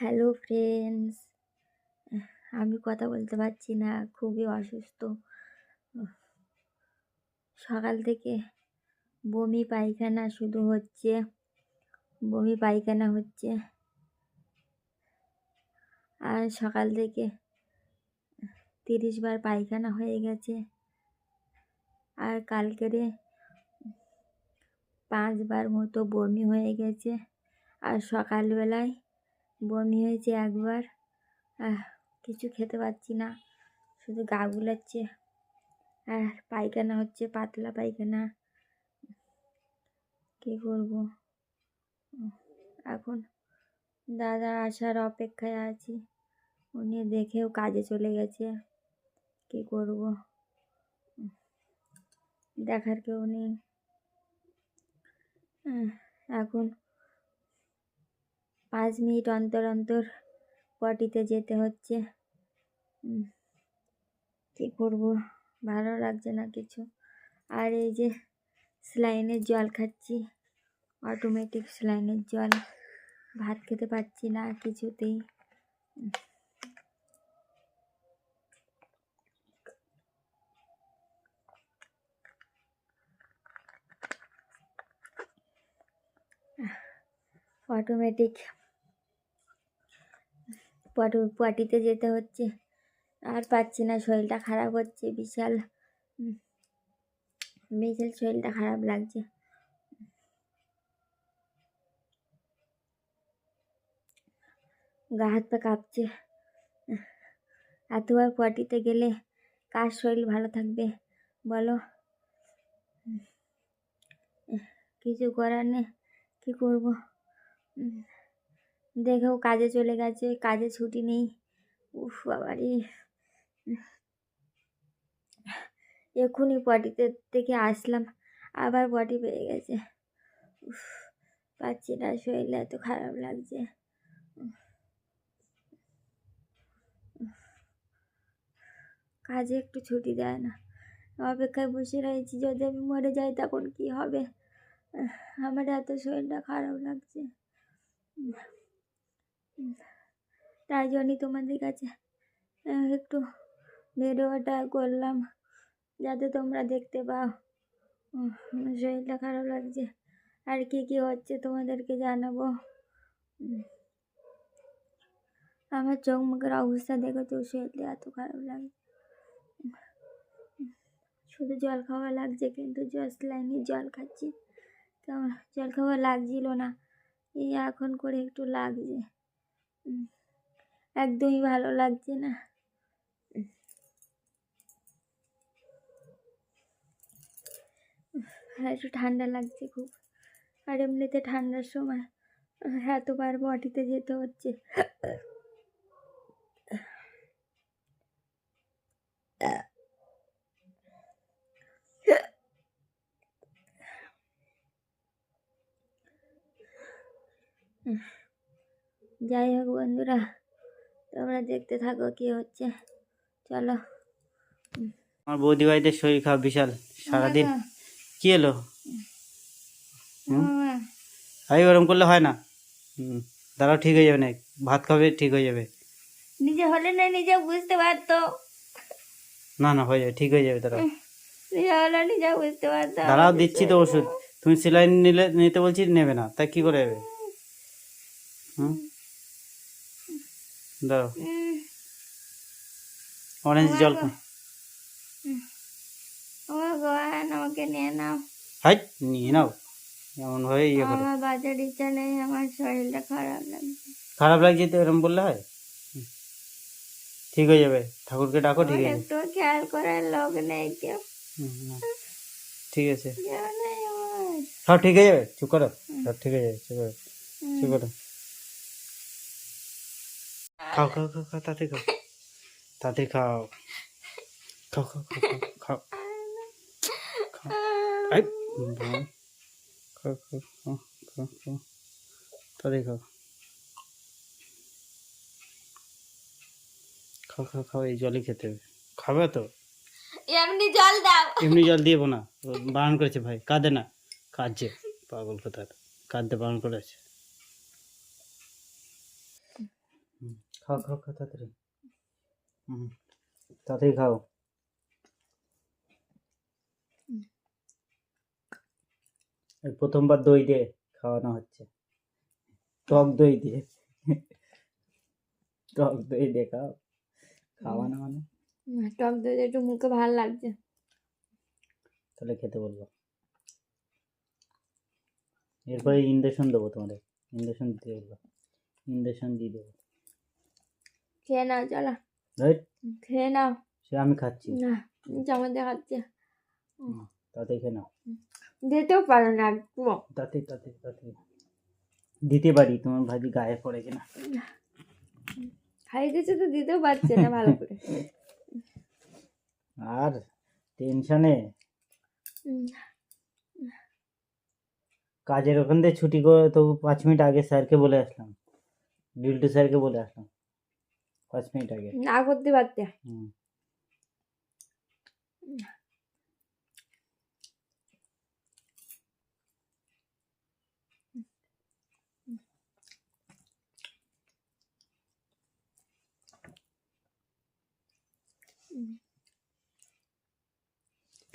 Hello friends আমি কথা বলতে পারছি না, খুবই অসুস্থ। সকাল থেকে বমি পায়খানা শুধু হচ্ছে। বমি পায়খানা হচ্ছে। আর সকাল থেকে তিরিশ বার পায়খানা হয়ে গেছে। আর কালকেরে পাঁচবার মতো বমি হয়ে গেছে। আর সকালবেলায় বমি হয়েছে একবার কিছু খেতে পারছি না। শুধু গা গুলাচ্ছে। আর পায়খানা হচ্ছে, পাতলা পায়খানা। কী করব? এখন দাদা আসার অপেক্ষায় আছি। উনি দেখেও কাজে চলে গেছে। কী করব? দেখার কেউ নেই। এখন পাঁচ মিনিট অন্তর অন্তর পটিতে যেতে হচ্ছে। কী করব? ভালো লাগছে না কিছু। আর এই যে স্যালাইনের জল খাচ্ছি অটোমেটিক স্যালাইনের জল। ভাত খেতে পারছি না কিছুতেই। অটোমেটিক পটু, পটিতে যেতে হচ্ছে। আর পাচ্ছি না, শরীরটা খারাপ হচ্ছে, বিশাল। বিশাল শরীরটা খারাপ লাগছে। গা হাত পা কাঁপছে। এতবার পটিতে গেলে কার শরীর ভালো থাকবে, বলো? কিছু করার নেই, কী করব? দেখেও কাজে চলে গেছে, কাজে ছুটি নেই। উফ বাবারি। এক্ষুনি পটিতে থেকে আসলাম, আবার পটি পেয়ে গেছে। উফ, পাচ্ছি না, শরীরটা এত খারাপ লাগছে। কাজে একটু ছুটি দেয় না। অপেক্ষায় বসে রয়েছি, যদি আমি মরে যাই তখন কি হবে? আমার এত শরীরটা খারাপ লাগছে। তাই জন্যই তোমাদের কাছে একটু ভিডিওটা করলাম, যাতে তোমরা দেখতে পাও। শরীরটা খারাপ লাগছে। আর কি কি হচ্ছে তোমাদেরকে জানাব। আমার চোখ মুখের অবস্থা দেখে তো শরীরটা এত খারাপ লাগে শুধু জল খাওয়া লাগছে, কিন্তু জল লাইনে জল খাচ্ছি। কেমন জল খাওয়া লাগছিল না। এই এখন করে একটু লাগছে। একদমই ভালো লাগছে না। একটু ঠান্ডা লাগছে খুব। আর এমনিতে ঠান্ডার সময় এতবার বটিতে যেতে হচ্ছে। যাই হোক বন্ধুরা তোমরা দেখতে থাকো কি হচ্ছে। চলো। আমার বৌদি বাড়িতে শরীর খারাপ বিশাল সারাদিন কি এলো? হুম? মামা, এই ওরম করলে হয় না? দাঁড়াও ঠিক হয়ে যাবে না ভাত খাবে ঠিক হয়ে যাবে। নিজে হলে না নিজে বুঝতে পারতো। না না হয়ে যাবে ঠিক হয়ে যাবে দাঁড়াও। নিজে হলে নিজে বুঝতে পারতো। দাঁড়াও দিচ্ছি তো ওষুধ। তুমি সেলাইন নিলে নিতে বলছি নেবে না। তাই কি করে যাবে হুম? উম, অরেঞ্জ জল ও ভগবান আমাকে নিয়ে নাও। হাই নিয়ে নাও। এমন ভাবে ইয়ে করে। আমার বাজার ইচ্ছা নেই আমার শরীরটা খারাপ লাগছে। খারাপ লাগছে তো এরকম বললে হয়? ঠিক হয়ে যাবে। ঠাকুরকে ডাকো ঠিক আছে একটু খেয়াল করার লোক নেই কেউ। ঠিক আছে। নেই সব ঠিক হয়ে যাবে? চুপ করো। সব ঠিক হয়ে যাবে। চুপ করো। চুপ করো। খাও খাও খাও খাও তাতে খাও তাতে খাও খাও খাও খাও খাও খাও খাও আই বাবা। খাও খাও খাও খাও খাও তাতে খাও খাও খাও খাও এই জলই খেতে হবে খাবে তো এমনি জল দাও এমনি জল দিয়ে না বারণ করেছে ভাই কাঁদে না কাঁদছে পাগল কোথায় কাঁদতে বারণ করেছে খাও খাও খাও তাড়াতাড়ি। হুম তাড়াতাড়ি খাও। এই প্রথমবার দই দিয়ে খাওয়ানো হচ্ছে। টক দই দিয়ে টক দই দিয়ে খাও। খাওয়ানো মানে? টক দই দিয়ে একটু মুখে ভালো লাগছে। তাহলে খেতে বলব। এরপরে ইন্ডাকশন দেবো তোমাদের। ইন্ডাকশন দিতে বলব। ইন্ডাকশন দিয়ে দেবো। খেয়ে নাও চলো। খেয়ে নাও। সে আমি খাচ্ছি। না চামচ দেখাচ্ছে তাতে খেয়ে নাও। দিতেও পারো না একটু তাতে তাতে তাতে। দিতে পারি তোমার ভাজি গায়ে পড়ে কিনা। খাই কিছু তো দিতেও পারছে না ভালো করে। আর টেনশনে? কাজের ওখান থেকে ছুটি করে তবু পাঁচ মিনিট আগে স্যারকে বলে আসলাম। বিল্টু স্যারকে বলে আসলাম। পাঁচ মিনিট আগে। না করতে পারতে।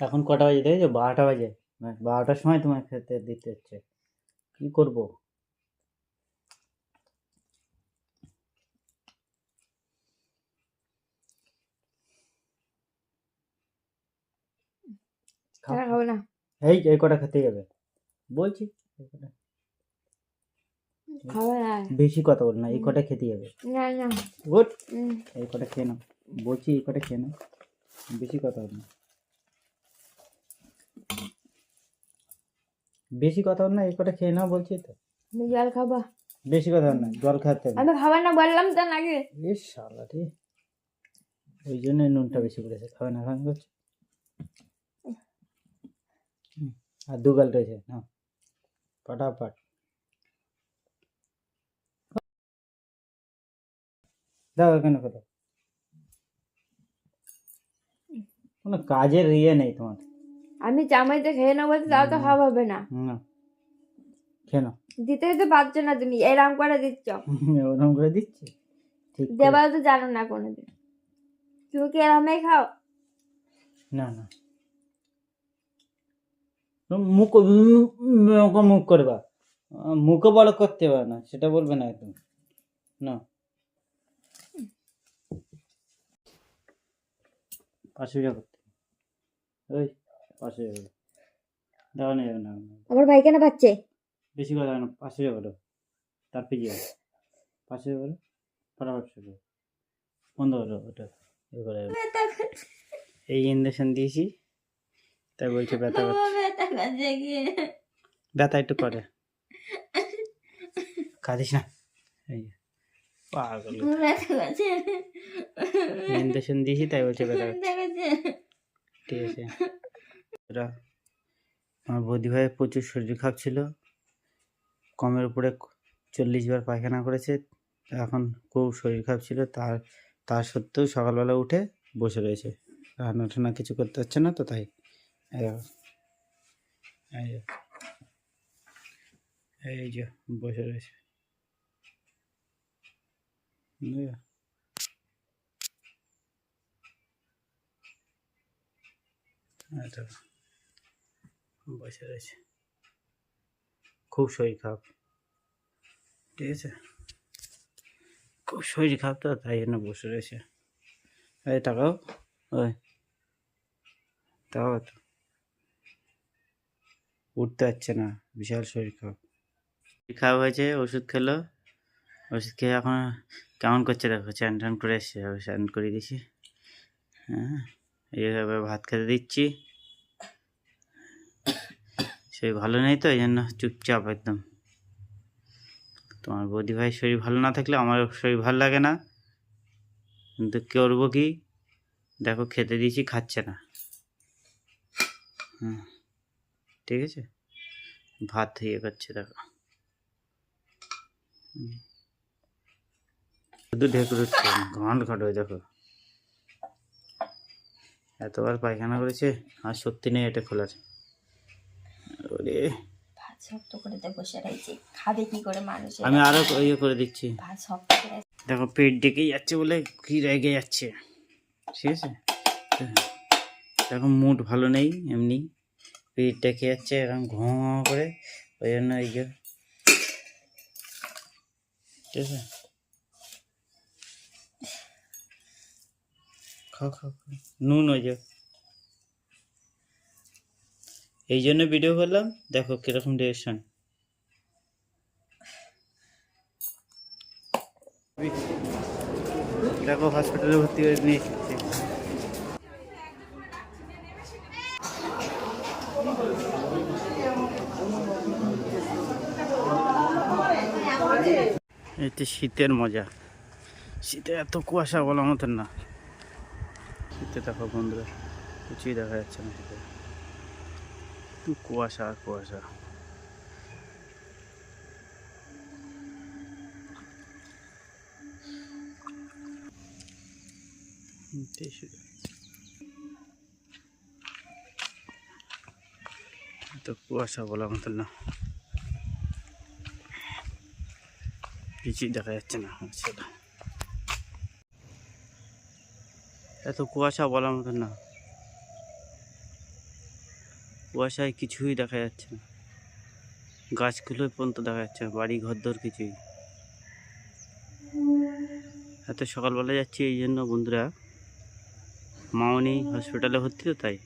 এখন কটা বাজে? দেখেছ? বারোটা বাজে। মানে বারোটার সময় তোমার খেতে দিতে হচ্ছে। কি করব খাও। ছাড়া খাব না এই এই কটা খেতে যাবে। বলছি বেশি কথা বল না এই কটা খেতে যাবে। গুড। এই কটা খেয়ে নাও। বলছি এই কটা খেয়ে নাও। বেশি কথা বল না। বেশি কথা বল না এই কটা খেয়ে নাও বলছি তো। জল খাব। বেশি কথা বল না জল খাতে আমি খাবার না বললাম তো নাকি। এ শালা রে ওই জন্য নুনটা বেশি করেছে খাবে না খাবে করছে হুম, আর দু গাল রয়েছে না ফটাফট। দাও এখানে ফটো কোনো কাজের ইয়ে নেই তোমার। আমি চামচে খেয়ে নেব বলতে তাও তো খাওয়া হবে না। না। কেন দিতে দিতে পারছ না তুমি এরম করে দিচ্ছ। ওরকম করে দিচ্ছি? ঠিক দেবার তো জানো না কোনোদিন। তুমি কি এরমই খাও? না না। মুখ মুখ মুখ করবা। আহ, মুখে বড় করতে পারে না সেটা বলবে না একদম। না। পাশে করতে। ওই পাশে যাবে দাও যাবে না। আমার ভাই কেন পাচ্ছে? বেশি কথা না পাশে যাবে তারপরে যাবে পাশে যাবে ফটাফট শুরু বন্ধ করো ওটা। এই ইঞ্জেকশন দিয়েছি। তাই বলছে ব্যথা ব্যথা একটু করে। কাঁদিস না। এই পাগল ইঞ্জেকশন দিয়েছি তাই বলছে ব্যথা ঠিক আছে। ওরা আমার বৌদি ভাই প্রচুর শরীর খারাপ ছিল কমের উপরে চল্লিশ বার পায়খানা করেছে। এখন খুব শরীর খারাপ ছিল তার তার সত্ত্বেও সকালবেলা উঠে বসে রয়েছে। রান্না টান্না কিছু করতে হচ্ছে না তো তাই। এই যে বসে রয়েছে বসে রয়েছে খুব শরীর খারাপ ঠিক আছে খুব শরীর খারাপ তো তাই জন্য বসে রয়েছে টাকাও ওই তাও উঠতে পারছে না, বিশাল শরীর খারাপ। খারাপ হয়েছে, ওষুধ খেলো, ওষুধ খেয়ে এখন কেমন করছে দেখো চান টান করে এসছে চান করে দিয়েছি। হ্যাঁ এইভাবে ভাত খেতে দিচ্ছি। শরীর ভালো নেই তো, এই জন্য চুপচাপ একদম। তোমার বৌদি ভাই শরীর ভালো না থাকলে আমার শরীর ভালো লাগে না। কিন্তু করব কি? দেখো, খেতে দিয়েছি, খাচ্ছে না। হুম। ঠিক আছে? ভাত ইয়ে করছে দেখো। শুধু ঢেকুরচ্ছে ঘন্ট ঘট হয়ে দেখো। এতবার পায়খানা করেছে আর সত্যি নেই এটা খোলার। ওরে। শক্ত করে তো বসে খাবে কি করে মানুষ আমি আরও ইয়ে করে দিচ্ছি। ভাত শক্ত করে দেখো পেট ডেকে যাচ্ছে বলে কি রেগে যাচ্ছে। ঠিক আছে? এখন মুড ভালো নেই এমনি। পেট ডেকে যাচ্ছে, এরকম ঘুম করে। ওই জন্য এই যে ঠিক আছে? নুন ওই যে। এই জন্য ভিডিও করলাম, দেখো কীরকম রিয়েকশন দেখো হসপিটালে ভর্তি করে নিয়ে এসেছি এতে শীতের মজা। শীতে এত কুয়াশা বলার মতন না। শীতে দেখো বন্ধুরা, কিছুই দেখা যাচ্ছে না শীতে। শুধু কুয়াশা আর কুয়াশা। এটাই শুধু। এত কুয়াশা বলার মতন না। কিছুই দেখা যাচ্ছে না সেটা এত কুয়াশা বলার মতন না। কুয়াশায় কিছুই দেখা যাচ্ছে না। গাছগুলো পর্যন্ত দেখা যাচ্ছে না, বাড়ি ঘর দর কিছুই। এত সকালবেলা যাচ্ছি, এই জন্য বন্ধুরা মামনি হসপিটালে ভর্তি তো তাই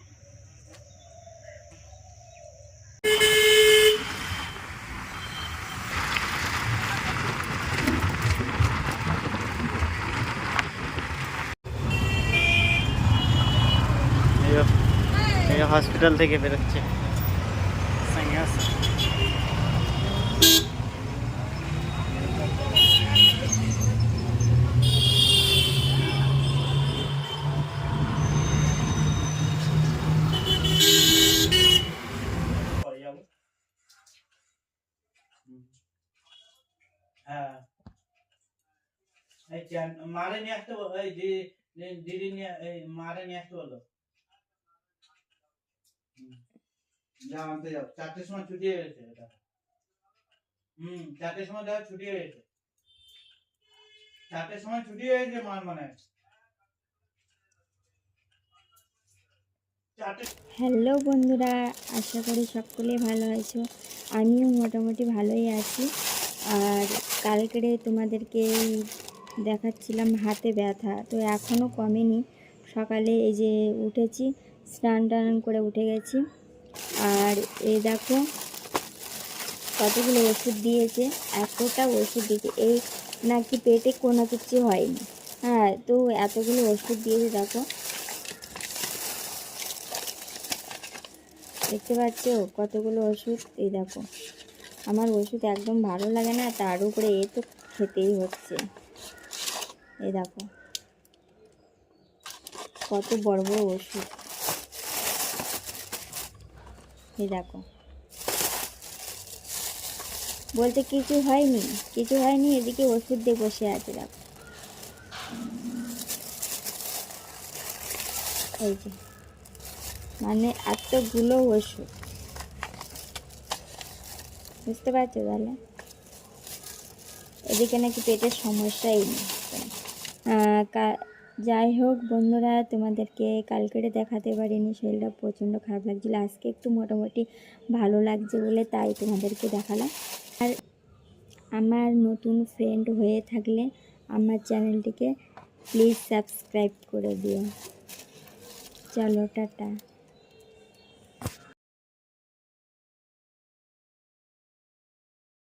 এই যে- এই যে হসপিটাল থেকে বেরোচ্ছে। হ্যাঁ। এই মারে নিয়ে আসতে বলো এই দিদি নিয়ে, এই মারে নিয়ে আসতে বলো। চারটের সময় ছুটি মানে। হ্যালো বন্ধুরা, আশা করি সকলে ভালো আছো। আমিও মোটামুটি ভালোই আছি। আর কালকেরে তোমাদেরকে দেখাচ্ছিলাম হাতে ব্যথা, তো এখনও কমেনি। সকালে এই যে উঠেছি স্নান টান করে উঠে গেছি। আর এই দেখো কতগুলো ওষুধ দিয়েছে, এতটা ওষুধ দিয়েছে। এই নাকি পেটে কোনো কিছু হয়নি। হ্যাঁ তো এতগুলো ওষুধ দিয়েছে, দেখো। দেখতে পাচ্ছ? কতগুলো ওষুধ, এই দেখো। আমার ওষুধ একদম ভালো লাগে না, তার উপরে এ তো খেতেই হচ্ছে। এই দেখো। কত বড় বড় ওষুধ। এই দেখো। বলতে কিছু হয়নি কিছু হয়নি, এদিকে ওষুধ দিয়ে বসে আছে, দেখো। এই যে মানে এতগুলো ওষুধ। বুঝতে পারছ তাহলে? এদিকে নাকি পেটের সমস্যাই নেই। যাই হোক, বন্ধুরা, তোমাদেরকে কালকেরে দেখাতে পারিনি, শরীরটা প্রচণ্ড খারাপ লাগছিল। আজকে একটু মোটামুটি ভালো লাগছে বলে তাই তোমাদেরকে দেখালাম। আর আমার নতুন ফ্রেন্ড হয়ে থাকলে আমার চ্যানেলটিকে প্লিজ সাবস্ক্রাইব করে দিও। চলো, টাটা।